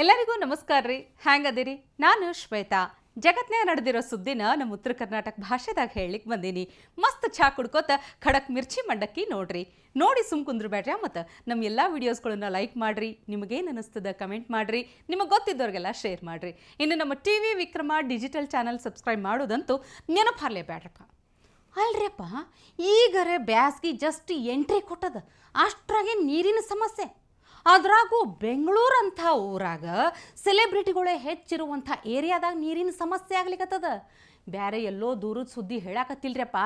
ಎಲ್ಲರಿಗೂ ನಮಸ್ಕಾರ ರೀ. ಹ್ಯಾಂಗದಿರಿ? ನಾನು ಶ್ವೇತಾ. ಜಗತ್ನ್ಯಾಗ ನಡೆದಿರೋ ಸುದ್ದಿನ ನಮ್ಮ ಉತ್ತರ ಕರ್ನಾಟಕ ಭಾಷೆದಾಗ ಹೇಳಲಿಕ್ಕೆ ಬಂದೀನಿ. ಮಸ್ತ್ ಚಾ ಕುಡ್ಕೋತ ಖಡಕ್ ಮಿರ್ಚಿ ಮಂಡಕ್ಕಿ ನೋಡ್ರಿ. ನೋಡಿ ಸುಮ್ ಕುಂದ್ರಬೇಡ್ರಿ ಮತ್ತು ನಮ್ಮ ಎಲ್ಲ ವೀಡಿಯೋಸ್ಗಳನ್ನ ಲೈಕ್ ಮಾಡಿರಿ. ನಿಮಗೇನು ಅನ್ನಿಸ್ತದ ಕಮೆಂಟ್ ಮಾಡಿರಿ. ನಿಮಗೆ ಗೊತ್ತಿದ್ದವ್ರಿಗೆಲ್ಲ ಶೇರ್ ಮಾಡಿರಿ. ಇನ್ನು ನಮ್ಮ T V Vikrama digital channel subscribe ಮಾಡೋದಂತೂ ನೆನಪಾರ್ಲೇಬೇಡ್ರಪ್ಪ ಅಲ್ರಿಯಪ್ಪ ಈಗರೆ ಬ್ಯಾಸ್ಗೆ ಜಸ್ಟ್ ಎಂಟ್ರಿ ಕೊಟ್ಟದ. ಅಷ್ಟ್ರಾಗೆ ನೀರಿನ ಸಮಸ್ಯೆ. ಅದ್ರಾಗೂ ಬೆಂಗಳೂರಂಥ ಊರಾಗ ಸೆಲೆಬ್ರಿಟಿಗಳೇ ಹೆಚ್ಚಿರುವಂಥ ಏರಿಯಾದಾಗ ನೀರಿನ ಸಮಸ್ಯೆ ಆಗ್ಲಿಕತ್ತದ. ಬ್ಯಾರೆ ಎಲ್ಲೋ ದೂರದ ಸುದ್ದಿ ಹೇಳಾಕತ್ತಿಲ್ರಿಯಪ್ಪ,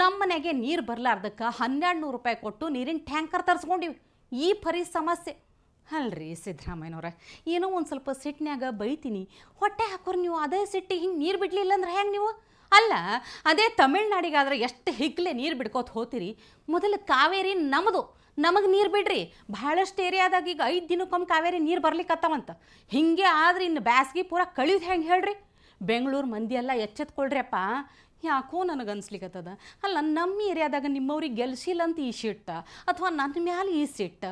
ನಮ್ಮ ಮನೆಗೆ ನೀರು ಬರ್ಲಾರ್ದಕ್ಕೆ ಹನ್ನೆರಡು ನೂರು ರೂಪಾಯಿ ಕೊಟ್ಟು ನೀರಿನ ಟ್ಯಾಂಕರ್ ತರಿಸ್ಕೊಂಡಿವಿ. ಈ ಪರಿ ಸಮಸ್ಯೆ. ಅಲ್ರಿ ಸಿದ್ದರಾಮಯ್ಯನವ್ರ, ಏನೋ ಒಂದು ಸ್ವಲ್ಪ ಸಿಟ್ಟಿನ್ಯಾಗ ಬೈತೀನಿ. ಹೊಟ್ಟೆ ಹಾಕೋರು ನೀವು ಅದೇ ಸಿಟ್ಟಿಗೆ ಹಿಂಗೆ ನೀರು ಬಿಡ್ಲಿಲ್ಲ ಅಂದ್ರೆ ಹೆಂಗೆ ನೀವು? ಅಲ್ಲ, ಅದೇ ತಮಿಳ್ನಾಡಿಗಾದ್ರೆ ಎಷ್ಟು ಹಿಗ್ಲೆ ನೀರು ಬಿಡ್ಕೋತ ಹೋತೀರಿ. ಮೊದಲು ಕಾವೇರಿ ನಮ್ಮದು ನಮಗೆ ನೀರು ಬಿಡ್ರಿ. ಭಾಳಷ್ಟು ಏರಿಯಾದಾಗ ಈಗ ಐದು ದಿನಕ್ಕೊಮ್ಮೆ ಕಾವೇರಿ ನೀರು ಬರ್ಲಿಕ್ಕತ್ತಾವಂತ ಹಿಂಗೆ ಆದ್ರೆ ಇನ್ನು ಬ್ಯಾಸ್ಗೆ ಪೂರ ಕಳಿಯೋದು ಹೆಂಗೆ ಹೇಳ್ರಿ? ಬೆಂಗಳೂರು ಮಂದಿ ಎಲ್ಲ ಎಚ್ಚೆತ್ಕೊಳ್ರಿಯಪ್ಪ. ಯಾಕೋ ನನಗೆ ಅನ್ಸ್ಲಿಕ್ಕತ್ತದ ಅಲ್ಲ ನಮ್ಮ ಏರಿಯಾದಾಗ ನಿಮ್ಮವ್ರಿಗೆ ಗೆಲ್ಸಿಲ್ಲ ಅಂತ ಈ ಸಿಟ್ಟ ಅಥವಾ ನನ್ನ ಮ್ಯಾಲೆ ಈ ಸಿಟ್ಟ.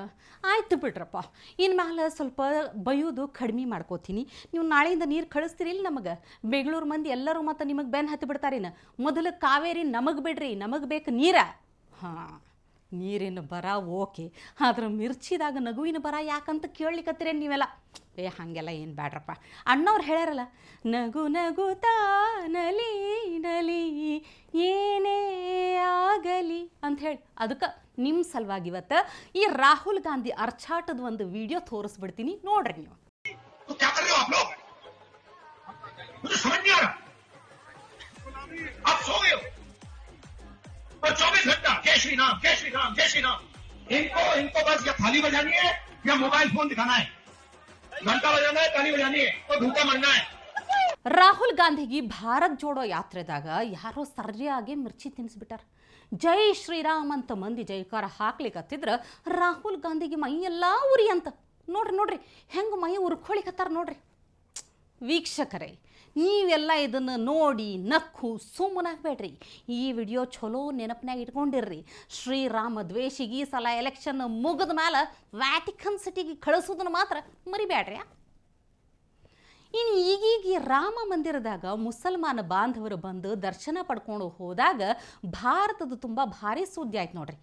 ಆಯ್ತು ಬಿಡ್ರಪ್ಪ. ಇನ್ನು ಮ್ಯಾಲೆ ಸ್ವಲ್ಪ ಬೈಯೋದು ಕಡಿಮೆ ಮಾಡ್ಕೋತೀನಿ. ನೀವು ನಾಳೆಯಿಂದ ನೀರು ಕಳಿಸ್ತೀರಿಲ್ಲ ನಮಗೆ? ಬೆಂಗಳೂರು ಮಂದಿ ಎಲ್ಲರೂ ಮತ್ತು ನಿಮಗೆ ಬೆನ್ನು ಹತ್ತಿ ಬಿಡ್ತಾರೇನು? ಮೊದಲು ಕಾವೇರಿ ನಮಗೆ ಬಿಡ್ರಿ. ನಮಗೆ ಬೇಕು ನೀರ. ಹಾಂ. ನೀರಿನ ಬರ ಓಕೆ, ಆದ್ರೆ ಮಿರ್ಚಿದಾಗ ನಗುವಿನ ಬರ ಯಾಕಂತ ಕೇಳಲಿಕ್ಕತ್ತೀರೇನು ನೀವೆಲ್ಲ? ಏ, ಹಾಗೆಲ್ಲ ಏನು ಬ್ಯಾಡ್ರಪ್ಪ. ಅಣ್ಣವ್ರು ಹೇಳ್ಯಾರಲ್ಲ, ನಗು ನಗು ನಲಿ ನಲಿ, ಏನೇ ಆಗಲಿ ಅಂತ ಹೇಳಿ. ಅದಕ್ಕೆ ನಿಮ್ಮ ಸಲುವಾಗಿ ಇವತ್ತು ಈ ರಾಹುಲ್ ಗಾಂಧಿ ಅರ್ಚಾಟದ ಒಂದು ವಿಡಿಯೋ ತೋರಿಸ್ಬಿಡ್ತೀನಿ, ನೋಡ್ರಿ ನೀವು. श्री राम जय श्री राम जय श्री राम इनको इनको बस या थाली बजानी है या मोबाइल फोन दिखाना है घंटा बजाना है ताली बजानी है तो भूखा मरना है ರಾಹುಲ್ ಗಾಂಧಿಗೆ ಭಾರತ್ ಜೋಡೋ ಯಾತ್ರೆದಾಗ ಯಾರೋ ಸರಿಯಾಗಿ ಮಿರ್ಚಿ ತಿನ್ನಿಸ್ಬಿಟ್ಟಾರ ಜೈ ಶ್ರೀರಾಮ್ ಅಂತ ಮಂದಿ ಜೈಕಾರ ಹಾಕ್ಲಿಕ್ಕತ್ತಿದ್ರ ರಾಹುಲ್ ಗಾಂಧಿಗೆ ಮೈ ಎಲ್ಲ ಉರಿ ಅಂತ ನೋಡ್ರಿ ನೋಡ್ರಿ ಹೆಂಗೆ ಮೈ ಉರ್ಕೊಳಿಕತ್ತಾರ ನೋಡ್ರಿ ವೀಕ್ಷಕರೇ ನೀವೆಲ್ಲ ಇದನ್ನು ನೋಡಿ ನಕ್ಕು ಸುಮ್ಮನಾಗಬೇಡ್ರಿ. ಈ ವಿಡಿಯೋ ಚಲೋ ನೆನಪಿನಾಗ ಇಟ್ಕೊಂಡಿರ್ರಿ. ಶ್ರೀರಾಮ ದ್ವೇಷಿಗೆ ಈ ಸಲ ಎಲೆಕ್ಷನ್ ಮುಗಿದ ಮೇಲೆ ವ್ಯಾಟಿಕನ್ ಸಿಟಿಗೆ ಕಳಿಸೋದನ್ನು ಮಾತ್ರ ಮರಿಬೇಡ್ರಿ ಇನ್ನು ಈಗೀಗ ರಾಮ ಮಂದಿರದಾಗ ಮುಸಲ್ಮಾನ ಬಾಂಧವರು ಬಂದು ದರ್ಶನ ಪಡ್ಕೊಂಡು ಹೋದಾಗ ಭಾರತದ ತುಂಬ ಭಾರಿ ಸುದ್ದಿ ಆಯ್ತು ನೋಡ್ರಿ.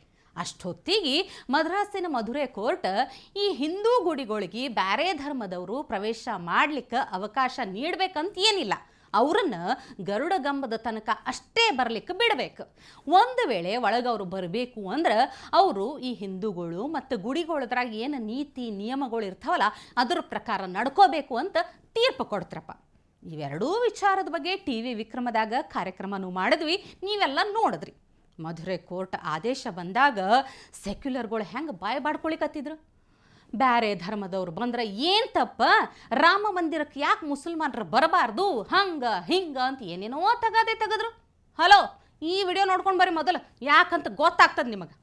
ಅಷ್ಟೊತ್ತಿಗೆ ಮದ್ರಾಸಿನ ಮಧುರೆ ಕೋರ್ಟ್ ಈ ಹಿಂದೂ ಗುಡಿಗಳಿಗೆ ಬ್ಯಾರೆ ಧರ್ಮದವರು ಪ್ರವೇಶ ಮಾಡ್ಲಿಕ್ಕೆ ಅವಕಾಶ ನೀಡಬೇಕಂತ ಏನಿಲ್ಲ ಅವ್ರನ್ನ ಗರುಡಗಂಬದ ತನಕ ಅಷ್ಟೇ ಬರಲಿಕ್ಕೆ ಬಿಡಬೇಕು. ಒಂದು ವೇಳೆ ಒಳಗೆ ಅವರು ಬರಬೇಕು ಅಂದ್ರೆ ಅವರು ಈ ಹಿಂದೂಗಳು ಮತ್ತು ಗುಡಿಗಳದ್ರಾಗ ಏನು ನೀತಿ ನಿಯಮಗಳು ಇರ್ತಾವಲ್ಲ ಅದರ ಪ್ರಕಾರ ನಡ್ಕೋಬೇಕು ಅಂತ ತೀರ್ಪು ಕೊಡ್ತಾರಪ್ಪ. ಇವೆರಡೂ ವಿಚಾರದ ಬಗ್ಗೆ ಟಿ ವಿ ವಿಕ್ರಮದಾಗ ಕಾರ್ಯಕ್ರಮನೂ ಮಾಡಿದ್ವಿ, ನೀವೆಲ್ಲ ನೋಡಿದ್ರಿ. ಮಧುರೆ ಕೋರ್ಟ್ ಆದೇಶ ಬಂದಾಗ ಸೆಕ್ಯುಲರ್ಗಳು ಹೆಂಗೆ ಬಾಯ್ ಬಾಡ್ಕೊಳಿಕತ್ತಿದ್ರು? ಬೇರೆ ಧರ್ಮದವ್ರು ಬಂದ್ರೆ ಏನು ತಪ್ಪ? ರಾಮ ಮಂದಿರಕ್ಕೆ ಯಾಕೆ ಮುಸಲ್ಮಾನರು ಬರಬಾರ್ದು? ಹಂಗ, ಹಿಂಗ ಅಂತ ಏನೇನೋ ತಗದೆ ತೆಗೆದ್ರು. ಹಲೋ ಈ ವಿಡಿಯೋ ನೋಡ್ಕೊಂಡು ಬರ್ರಿ ಮೊದಲು. ಯಾಕಂತ ಗೊತ್ತಾಗ್ತದೆ ನಿಮಗೆ.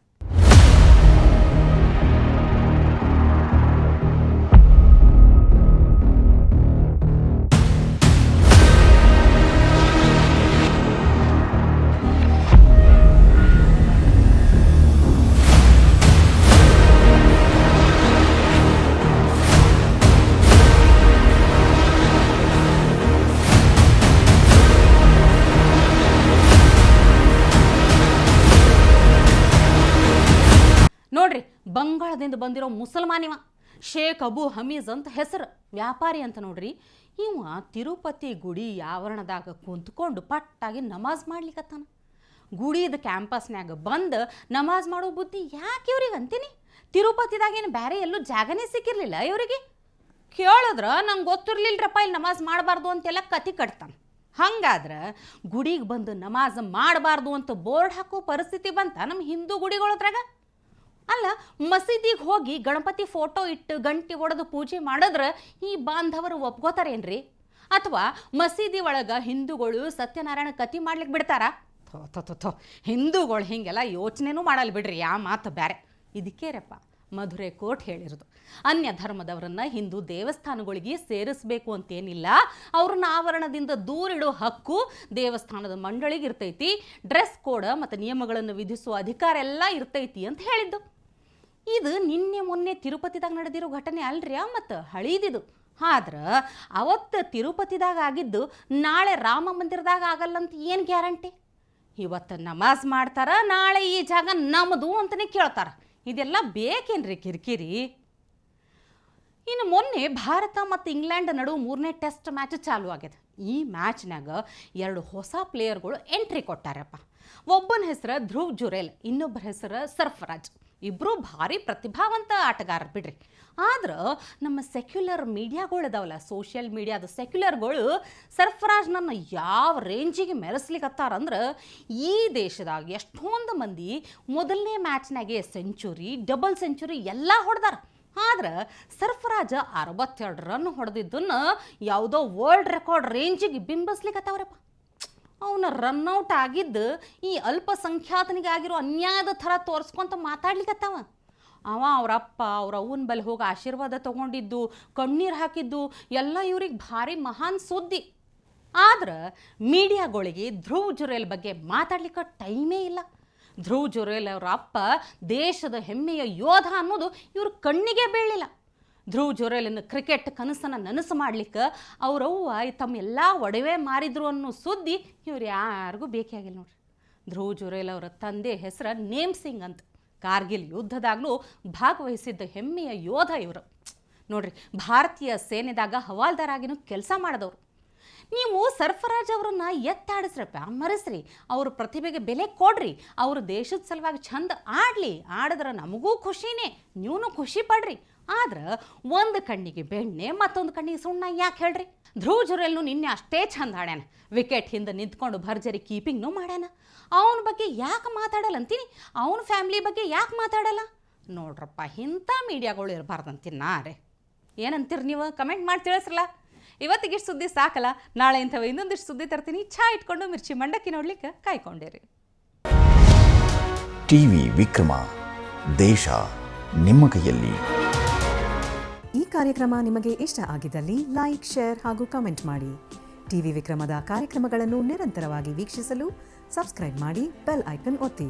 ನೋಡ್ರಿ, ಬಂಗಾಳದಿಂದ ಬಂದಿರೋ ಮುಸಲ್ಮಾನಿವ. ಶೇಖ್ ಅಬು ಹಮೀಜ್ ಅಂತ ಹೆಸರು. ವ್ಯಾಪಾರಿ ಅಂತ ನೋಡ್ರಿ, ಇವ ತಿರುಪತಿ ಗುಡಿ ಆವರಣದಾಗ ಕುಂತ್ಕೊಂಡು ಪಟ್ಟಾಗಿ ನಮಾಜ್ ಮಾಡ್ಲಿಕ್ಕತ್ತಾನ ಗುಡಿದ ಕ್ಯಾಂಪಸ್ನ್ಯಾಗ ಬಂದು ನಮಾಜ್ ಮಾಡೋ ಬುದ್ಧಿ ಯಾಕೆ ಇವ್ರಿಗೆ ಅಂತೀನಿ? ತಿರುಪತಿದಾಗ ಏನು ಬೇರೆ ಎಲ್ಲೂ ಜಾಗನೇ ಸಿಕ್ಕಿರಲಿಲ್ಲ ಇವರಿಗೆ? ಕೇಳಿದ್ರೆ, ನಂಗೆ ಗೊತ್ತಿರ್ಲಿಲ್ಲರಪ್ಪ ಇಲ್ಲಿ ನಮಾಜ್ ಮಾಡಬಾರ್ದು ಅಂತೆಲ್ಲ ಕತಿ ಕಟ್ತಾನೆ. ಹಂಗಾದ್ರೆ ಗುಡಿಗೆ ಬಂದು ನಮಾಜ್ ಮಾಡಬಾರ್ದು ಅಂತ ಬೋರ್ಡ್ ಹಾಕೋ ಪರಿಸ್ಥಿತಿ ಬಂತ ನಮ್ಮ ಹಿಂದೂ ಗುಡಿಗಳದ್ರಾಗ? ಅಲ್ಲ, ಮಸೀದಿಗೆ ಹೋಗಿ ಗಣಪತಿ ಫೋಟೋ ಇಟ್ಟು ಗಂಟಿ ಒಡೆದು ಪೂಜೆ ಮಾಡಿದ್ರೆ ಈ ಬಾಂಧವರು ಒಪ್ಕೋತಾರೇನ್ರಿ? ಅಥವಾ ಮಸೀದಿ ಒಳಗೆ ಹಿಂದೂಗಳು ಸತ್ಯನಾರಾಯಣ ಕತಿ ಮಾಡ್ಲಿಕ್ಕೆ ಬಿಡ್ತಾರಾ? ಹಿಂದೂಗಳು ಹಿಂಗೆಲ್ಲ ಯೋಚನೆನೂ ಮಾಡಲ್ಲ ಬಿಡ್ರಿ ಯಾ ಮಾತು ಬೇರೆ ಇದಕ್ಕೇರಪ್ಪ, ಮಧುರೆ ಕೋರ್ಟ್ ಹೇಳಿರೋದು. ಅನ್ಯ ಧರ್ಮದವರನ್ನ ಹಿಂದೂ ದೇವಸ್ಥಾನಗಳಿಗೆ ಸೇರಿಸಬೇಕು ಅಂತೇನಿಲ್ಲ. ಅವ್ರನ್ನ ಆವರಣದಿಂದ ದೂರಿಡೋ ಹಕ್ಕು ದೇವಸ್ಥಾನದ ಮಂಡಳಿಗೆ ಇರ್ತೈತಿ. ಡ್ರೆಸ್ ಕೋಡ್ ಮತ್ತು ನಿಯಮಗಳನ್ನು ವಿಧಿಸುವ ಅಧಿಕಾರ ಎಲ್ಲ ಇರ್ತೈತಿ ಅಂತ ಹೇಳಿದ್ದು. ಇದು ನಿನ್ನೆ ಮೊನ್ನೆ ತಿರುಪತಿದಾಗ ನಡೆದಿರೋ ಘಟನೆ ಅಲ್ರಿ ಮತ್ತು? ಹಳೀದಿದು. ಆದ್ರೆ ಅವತ್ತು ತಿರುಪತಿದಾಗ ಆಗಿದ್ದು ನಾಳೆ ರಾಮ ಮಂದಿರದಾಗ ಆಗಲ್ಲ ಅಂತ ಏನು ಗ್ಯಾರಂಟಿ? ಇವತ್ತು ನಮಾಜ್ ಮಾಡ್ತಾರ, ನಾಳೆ ಈ ಜಾಗ ನಮ್ಮದು ಅಂತಲೇ ಕೇಳ್ತಾರೆ. ಇದೆಲ್ಲ ಬೇಕೇನ್ರಿ ಕಿರಿಕಿರಿ? ಇನ್ನು ಮೊನ್ನೆ ಭಾರತ ಮತ್ತು ಇಂಗ್ಲೆಂಡ್ ನಡುವೆ ಮೂರನೇ ಟೆಸ್ಟ್ ಮ್ಯಾಚ್ ಚಾಲು ಆಗಿದೆ ಈ ಮ್ಯಾಚ್ನಾಗ ಎರಡು ಹೊಸ ಪ್ಲೇಯರ್ಗಳು ಎಂಟ್ರಿ ಕೊಟ್ಟಾರಪ್ಪ. ಒಬ್ಬನ ಹೆಸರು ಧ್ರುವ್ ಜುರೇಲ್, ಇನ್ನೊಬ್ಬರ ಹೆಸರು ಸರ್ಫರಾಜ್. ಇಬ್ಬರು ಭಾರಿ ಪ್ರತಿಭಾವಂತ ಆಟಗಾರರು ಬಿಡ್ರಿ. ಆದ್ರೆ ನಮ್ಮ ಸೆಕ್ಯುಲರ್ ಮೀಡಿಯಾಗಳು ಅದಾವಲ್ಲ ಸೋಷಿಯಲ್ ಮೀಡಿಯಾದ ಸೆಕ್ಯುಲರ್ಗಳು ಸರ್ಫರಾಜ್ನನ್ನು ಯಾವ ರೇಂಜಿಗೆ ಮೆರೆಸ್ಲಿಕತ್ತಾರಂದ್ರೆ ಈ ದೇಶದಾಗ ಎಷ್ಟೊಂದು ಮಂದಿ ಮೊದಲನೇ ಮ್ಯಾಚ್ನಾಗೆ ಸೆಂಚುರಿ ಡಬಲ್ ಸೆಂಚುರಿ ಎಲ್ಲ ಹೊಡೆದಾರ. ಆದ್ರೆ ಸರ್ಫರಾಜ ಅರವತ್ತೆರಡು ರನ್ ಹೊಡೆದಿದ್ದನ್ನು ಯಾವುದೋ ವರ್ಲ್ಡ್ ರೆಕಾರ್ಡ್ ರೇಂಜಿಗೆ ಬಿಂಬಿಸ್ಲಿಕ್ಕತ್ತವ್ರಪ್ಪ ಅವನ ರನ್ಔಟ್ ಆಗಿದ್ದು ಈ ಅಲ್ಪಸಂಖ್ಯಾತನಿಗೆ ಆಗಿರೋ ಅನ್ಯಾಯದ ಥರ ತೋರಿಸ್ಕೊಂತ ಮಾತಾಡ್ಲಿಕ್ಕತ್ತವ ಅವ ಅವ್ರ ಅಪ್ಪ ಅವ್ರ ಅವ್ವನ ಬಳಿ ಹೋಗಿ ಆಶೀರ್ವಾದ ತಗೊಂಡಿದ್ದು, ಕಣ್ಣೀರು ಹಾಕಿದ್ದು, ಎಲ್ಲ ಇವ್ರಿಗೆ ಭಾರಿ ಮಹಾನ್ ಸುದ್ದಿ. ಆದ್ರೆ ಮೀಡಿಯಾಗಳಿಗೆ ಧ್ರುವ್ ಜುರೇಲ್ ಬಗ್ಗೆ ಮಾತಾಡ್ಲಿಕ್ಕೆ ಟೈಮೇ ಇಲ್ಲ. ಧ್ರುವ್ ಜುರೇಲ್ ಅವರ ಅಪ್ಪ ದೇಶದ ಹೆಮ್ಮೆಯ ಯೋಧ ಅನ್ನೋದು ಇವ್ರ ಕಣ್ಣಿಗೆ ಬೀಳಲಿಲ್ಲ. ಧ್ರುವ್ ಜೋರೇಲಿನ ಕ್ರಿಕೆಟ್ ಕನಸನ್ನು ನನಸು ಮಾಡ್ಲಿಕ್ಕೆ ಅವರವ್ವ ತಮ್ಮ ಎಲ್ಲ ಒಡವೆ ಮಾರಿದ್ರು ಅನ್ನೋ ಸುದ್ದಿ ಇವ್ರು ಯಾರಿಗೂ ಬೇಕಾಗಿಲ್ಲ ನೋಡ್ರಿ. ಧ್ರುವ ಜೋರೇಲ್ ಅವರ ತಂದೆ ಹೆಸರು ನೇಮ್ ಸಿಂಗ್ ಅಂತ. ಕಾರ್ಗಿಲ್ ಯುದ್ಧದಾಗಲೂ ಭಾಗವಹಿಸಿದ್ದ ಹೆಮ್ಮೆಯ ಯೋಧ ಇವರು. ನೋಡ್ರಿ, ಭಾರತೀಯ ಸೇನೆದಾಗ ಹವಾಲ್ದಾರಾಗಿನೂ ಕೆಲಸ ಮಾಡಿದವರು. ನೀವು ಸರ್ಫರಾಜ್ ಅವರನ್ನ ಎತ್ತಾಡಿಸ್ರಪ್ಪ ಮರೆಸ್ರಿ ಅವ್ರ ಪ್ರತಿಭೆಗೆ ಬೆಲೆ ಕೊಡ್ರಿ, ಅವ್ರ ದೇಶದ ಸಲುವಾಗಿ ಚಂದ ಆಡಲಿ, ಆಡಿದ್ರೆ ನಮಗೂ ಖುಷಿನೇ ನೀವು ಖುಷಿ ಪಡ್ರಿ. ಆದ್ರೆ ಒಂದು ಕಣ್ಣಿಗೆ ಬೆಣ್ಣೆ, ಮತ್ತೊಂದು ಕಣ್ಣಿಗೆ ಸುಣ್ಣ ಯಾಕೆ ಹೇಳ್ರಿ? ಧ್ರುವ ಜುರೆಲ್ನು ನಿನ್ನೆ ಅಷ್ಟೇ ಚಂದ ಆಡ್ಯಾನ. ವಿಕೆಟ್ ಹಿಂದೆ ನಿಂತ್ಕೊಂಡು ಭರ್ಜರಿ ಕೀಪಿಂಗ್ನು ಮಾಡ್ಯಾನ. ಅವನ ಬಗ್ಗೆ ಯಾಕೆ ಮಾತಾಡಲ್ಲ ಅಂತೀನಿ? ಅವನ ಫ್ಯಾಮಿಲಿ ಬಗ್ಗೆ ಯಾಕೆ ಮಾತಾಡಲ್ಲ? ನೋಡ್ರಪ್ಪ, ಇಂಥ ಮೀಡಿಯಾಗಳು ಇರಬಾರ್ದಂತೀನಿ ನಾರೇ. ಏನಂತೀರಿ ನೀವು? ಕಮೆಂಟ್ ಮಾಡಿ ತಿಳಿಸ್ರಲ್ಲ ಇವತ್ತಿಗೆ ಇಷ್ಟು ಸುದ್ದಿ ಸಾಕಲ್ಲ ನಾಳೆ ಇಂಥವು ಇನ್ನೊಂದಿಷ್ಟು ಸುದ್ದಿ ತರ್ತೀನಿ. ಚಾ ಇಟ್ಕೊಂಡು ಮಿರ್ಚಿ ಮಂಡಕ್ಕಿ ನೋಡ್ಲಿಕ್ಕೆ ಕಾಯ್ಕೊಂಡಿರಿ. ಟಿವಿ ವಿಕ್ರಮ ದೇಶ ನಿಮ್ಮ ಕೈಯಲ್ಲಿ. ಈ ಕಾರ್ಯಕ್ರಮ ನಿಮಗೆ ಇಷ್ಟ ಆಗಿದ್ದಲ್ಲಿ ಲೈಕ್ ಶೇರ್ ಹಾಗೂ ಕಮೆಂಟ್ ಮಾಡಿ. ಟಿವಿ ವಿಕ್ರಮದ ಕಾರ್ಯಕ್ರಮಗಳನ್ನು ನಿರಂತರವಾಗಿ ವೀಕ್ಷಿಸಲು ಸಬ್ಸ್ಕ್ರೈಬ್ ಮಾಡಿ ಬೆಲ್ ಐಕನ್ ಒತ್ತಿ.